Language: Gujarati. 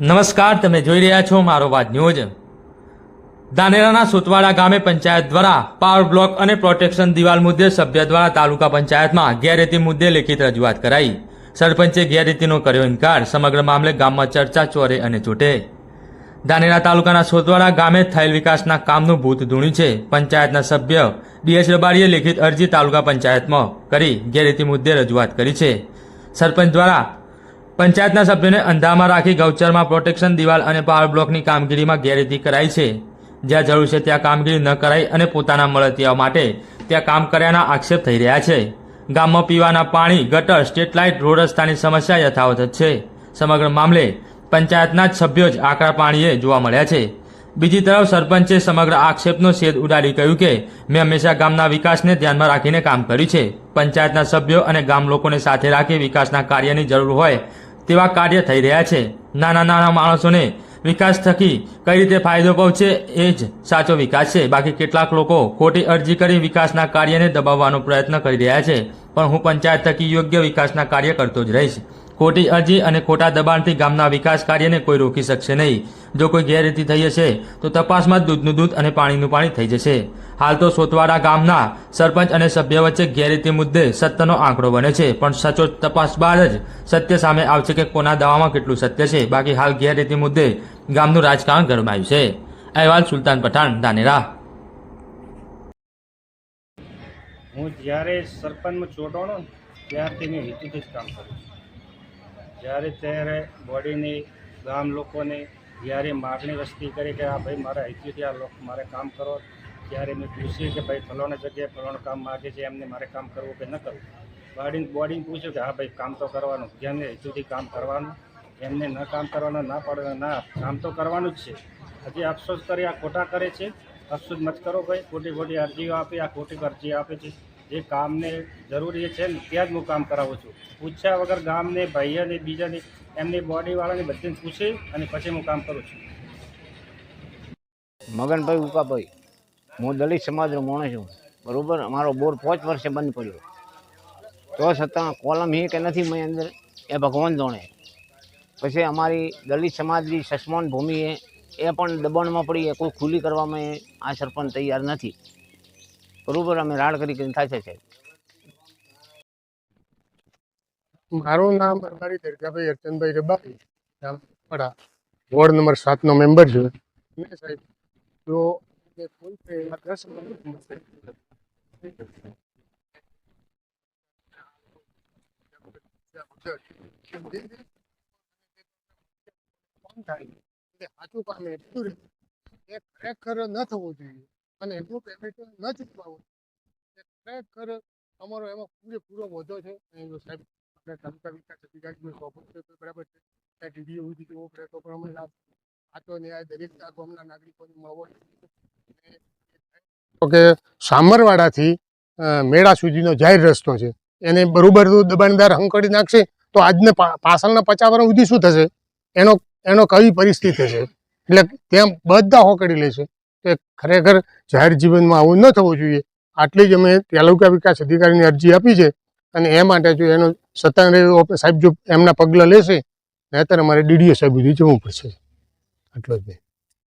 નમસ્કાર, તમે જોઈ રહ્યા છો મારો વાત ન્યૂઝ. દાનેરાના સુતવાડા ગામે પંચાયત દ્વારા પાવર બ્લોક અને પ્રોટેક્શન દિવાલ મુદ્દે સભ્ય દ્વારા તાલુકા પંચાયતમાં ગેરરીતિ મુદ્દે લેખિત રજૂઆત કરાઈ. સરપંચે ગેરરીતિનો કર્યો ઇનકાર. સમગ્ર મામલે ગામમાં ચર્ચા ચોરે અને ચૂંટે. દાનેરા તાલુકાના સોતવાડા ગામે થયેલ વિકાસના કામનું ભૂત ધૂણ્યું છે. પંચાયતના સભ્ય બીએસ રબારીએ લેખિત અરજી તાલુકા પંચાયતમાં કરી ગેરરીતિ મુદ્દે રજૂઆત કરી છે. સરપંચ દ્વારા પંચાયતના સભ્યોને અંધામાં રાખી ગૌચરમાં પ્રોટેક્શન દિવાલ અને પાવર બ્લોકની કામગીરીમાં ગેરરીતિ કરાઈ છે. જ્યાં જરૂર છે ત્યાં કામગીરી ન કરાઈ અને પોતાના મળતિયાઓ માટે ત્યાં કામ કર્યાના આક્ષેપ થઈ રહ્યા છે. ગામમાં પીવાના પાણી, ગટર, સ્ટ્રીટ લાઇટ, રોડ રસ્તાની સમસ્યા યથાવત છે. સમગ્ર મામલે પંચાયતના જ સભ્યો જ આકરા પાણીએ જોવા મળ્યા છે. બીજી તરફ સરપંચે સમગ્ર આક્ષેપનો છેદ ઉડાડી કહ્યું કે, મેં હંમેશા ગામના વિકાસને ધ્યાનમાં રાખીને કામ કર્યું છે. પંચાયતના સભ્યો અને ગામ લોકોને સાથે રાખી વિકાસના કાર્યની જરૂર હોય તેવા કાર્ય થઈ રહ્યા છે. નાના નાના માણસોને વિકાસ થકી કઈ રીતે ફાયદો પહોંચે એ જ સાચો વિકાસ છે. બાકી કેટલાક લોકો ખોટી અરજી કરી વિકાસના કાર્યને દબાવવાનો પ્રયત્ન કરી રહ્યા છે. પણ હું પંચાયત થકી યોગ્ય વિકાસના કાર્ય કરતો જ રહીશ. ખોટી અરજી અને ખોટા દબાણથી ગામના વિકાસ કાર્યને કોઈ રોકી શકશે નહીં. જો કોઈ ગેરરીતિ થઈ હશે, તો તપાસમાં જ દૂધનું દૂધ અને પાણીનું પાણી થઈ જશે. હાલ તો સોતવાડા ગામના સરપંચ અને સભ્ય વચ્ચે ગેરરીતિ મુદ્દે સત્યનો આંકડો બને છે, પણ સચોટ તપાસ બાદ જ સત્ય સામે આવશે કે કોના દાવામાં કેટલું સત્ય છે. બાકી હાલ ગેરરીતિ મુદ્દે ગામનું રાજકારણ ગરમાયું છે. અહેવાલ સુલતાન પઠાણ, ધાનેરા. હું જ્યારે સરપંચમાં ચોંટાણો ત્યારથી મેં હિતુથી જ કામ કર્યું જ્યારે ત્યારે બોડીની ગામ લોકોને જ્યારે માગણી વસ્તી કરી કે આ ભાઈ મારા હિતુથી આ લોકો મારે કામ કરો, ત્યારે મેં પૂછ્યું કે ભાઈ ફલાણા જગ્યાએ ફલાણું કામ માગે છે, એમને મારે કામ કરવું કે ન કરવું? બોર્ડિંગ બોર્ડિંગ પૂછ્યું કે હા ભાઈ, કામ તો કરવાનું. જેમને હેતુથી કામ કરવાનું, એમને ન કામ કરવાનું, ના પડે ના કામ તો કરવાનું જ છે. હજી અફસોસ કરી, આ ખોટા કરે છે. અફસોસ મત કરો ભાઈ. ખોટી ખોટી અરજીઓ આપી, આ ખોટી અરજી આપે છે. જે કામને જરૂરી છે ને ત્યાં જ હું કામ કરાવું છું. પૂછ્યા વગર ગામને ભાઈઓને બીજાને, એમની બોડીવાળાને બધીને પૂછી અને પછી હું કામ કરું છું. મગનભાઈ ઉકાભાઈ હું દલિત સમાજનો માણસ છું, બરાબર? અમારો બોર પાંચ વર્ષે બંધ પડ્યો. તો છતાં કોલમ હી કે નથી મેં અંદર? એ ભગવાન જાણે. પછી અમારી દલિત સમાજની સસમાન ભૂમિ એ પણ દબાણમાં પડી એ કોઈ ખુલ્લી કરવામાં આ સરપંચ તૈયાર નથી. બરોબર અમે રાડ કરી કરીને થાય છે સાહેબ. મારું નામ અરબારી દરગાભાઈ અર્ચનભાઈ રબારી, ગામ પડા વોર્ડ નંબર સાતનો મેમ્બર છું. મેં સાહેબ, જો ફૂલ કોઈ દસ સાચું કામ એટલું એ ખરેખર ન થવું જોઈએ. અને એટલું પેમેન્ટ ન ચૂકવાવું. ખરેખર અમારો એમાં પૂરેપૂરો વધો છે. સાહેબ, આપણે તાલુકા વિકાસ અધિકારીનો સોંપો છે તો બરાબર છે. ત્યાં ડીડીઓ સુધી જવો પડે તો પણ લાભ સાચો ન્યાય દરેક આ ગામના નાગરિકોને મળવો તો કે સામરવાડાથી મેળા સુધીનો જાહેર રસ્તો છે. એને બરોબર દબાણદાર હંકડી નાખશે તો આજને પાછળના પચાસ વર્ષ સુધી શું થશે? એનો એનો કઈ પરિસ્થિતિ થશે? એટલે ત્યાં બધા હોકડી લેશે. તે ખરેખર જાહેર જીવનમાં આવું ન થવું જોઈએ. આટલી જ અમે તાલુકા વિકાસ અધિકારીની અરજી આપી છે અને એ માટે જો એનો સત્તાધારી સાહેબ જો એમના પગલાં લેશે, નહીતર અમારે ડીડીઓ સાહેબ સુધી જવું પડશે. આટલો જ નહીં